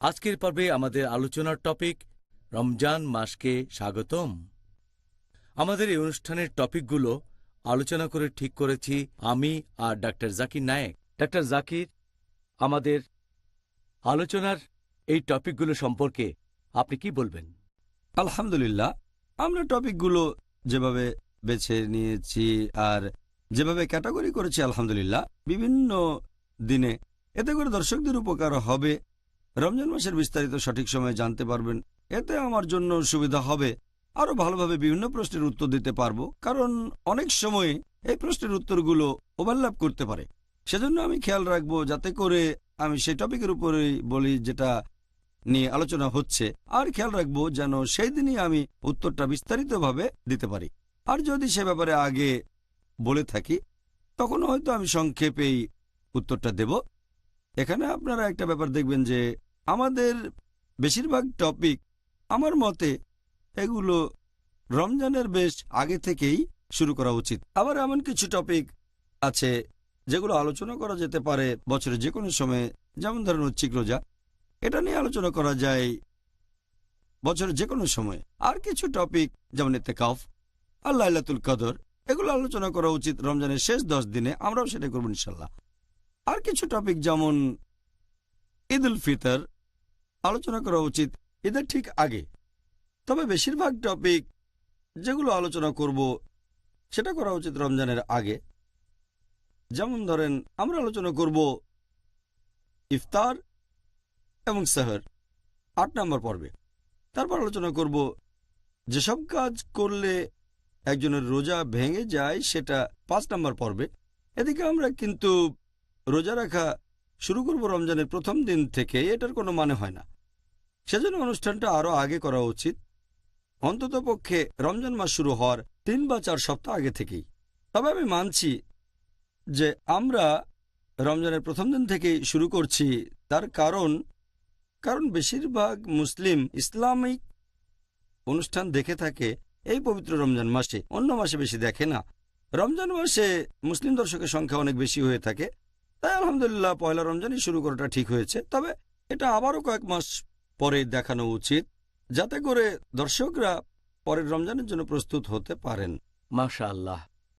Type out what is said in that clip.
আজকের পর্বে আমাদের আলোচনার টপিক, রমজান মাসকে স্বাগতম। আমাদের এই অনুষ্ঠানের টপিকগুলো আলোচনা করে ঠিক করেছি আমি আর ডাক্তার জাকির নায়েক। ডাক্তার জাকির, আমাদের আলোচনার এই টপিকগুলো সম্পর্কে আপনি কি বলবেন? আলহামদুলিল্লাহ, আমরা টপিকগুলো যেভাবে বেছে নিয়েছি আর যেভাবে ক্যাটাগরি করেছি, আলহামদুলিল্লাহ, বিভিন্ন দিনে এতে করে দর্শকদের উপকার হবে রমজান মাসের বিস্তারিত সঠিক সময়ে জানতে পারবেন। এতে আমার জন্য সুবিধা হবে। আরও ভালোভাবে বিভিন্ন প্রশ্নের উত্তর দিতে পারব, কারণ অনেক সময় এই প্রশ্নের উত্তরগুলো ওভারল্যাপ করতে পারে। সেজন্য আমি খেয়াল রাখব যাতে করে আমি সেই টপিকের উপরেই বলি যেটা নিয়ে আলোচনা হচ্ছে। আর খেয়াল রাখব যেন সেই দিনই আমি উত্তরটা বিস্তারিতভাবে দিতে পারি। আর যদি সে ব্যাপারে আগে বলে থাকি তখন হয়তো আমি সংক্ষেপেই উত্তরটা দেব। এখানে আপনারা একটা ব্যাপার দেখবেন যে আমাদের বেশিরভাগ টপিক আমার মতে এগুলো রমজানের বেশ আগে থেকেই শুরু করা উচিত। আবার এমন কিছু টপিক আছে যেগুলো আলোচনা করা যেতে পারে বছরের যে কোনো সময়ে। যেমন ধরেন ঐচ্ছিক রোজা। এটা নিয়ে আলোচনা করা যায় বছরের যে কোনো সময়। আর কিছু টপিক যেমন এতে কাফ লাইলাতুল কদর, এগুলো আলোচনা করা উচিত রমজানের শেষ দশ দিনে। আমরাও সেটা করব ইনশাল্লাহ। আর কিছু টপিক যেমন ঈদ উল ফিতর আলোচনা করা উচিত ঈদের ঠিক আগে। তবে বেশিরভাগ টপিক যেগুলো আলোচনা করব সেটা করা উচিত রমজানের আগে। যেমন ধরেন, আমরা আলোচনা করব ইফতার এবং সাহর, আট নম্বর পর্বে। তারপর আলোচনা করব যেসব কাজ করলে একজনের রোজা ভেঙে যায় সেটা পাঁচ নম্বর পর্বে। এদিকে আমরা কিন্তু রোজা রাখা শুরু করব রমজানের প্রথম দিন থেকে, এটার কোনো মানে হয় না। সেজন্য অনুষ্ঠানটা আরও আগে করা উচিত। অন্ততপক্ষে রমজান মাস শুরু হওয়ার তিন বা চার সপ্তাহ আগে থেকেই। তবে আমি মানছি যে আমরা রমজানের প্রথম দিন থেকেই শুরু করছি, তার কারণ কারণ বেশিরভাগ মুসলিম ইসলামিক অনুষ্ঠান দেখে থাকে, এই পবিত্র রমজান মাসে। অন্য মাসে বেশি দেখে না। রমজান মাসে মুসলিম দর্শকের সংখ্যা অনেক বেশি হয়ে থাকে। তাই আলহামদুলিল্লাহ পয়লা রমজানই শুরু করাটা ঠিক হয়েছে। তবে এটা আবারও কয়েক মাস পরে দেখানো উচিত, যাতে করে দর্শকরা পরের রমজানের জন্য প্রস্তুত হতে পারেন। মাশা আল্লাহ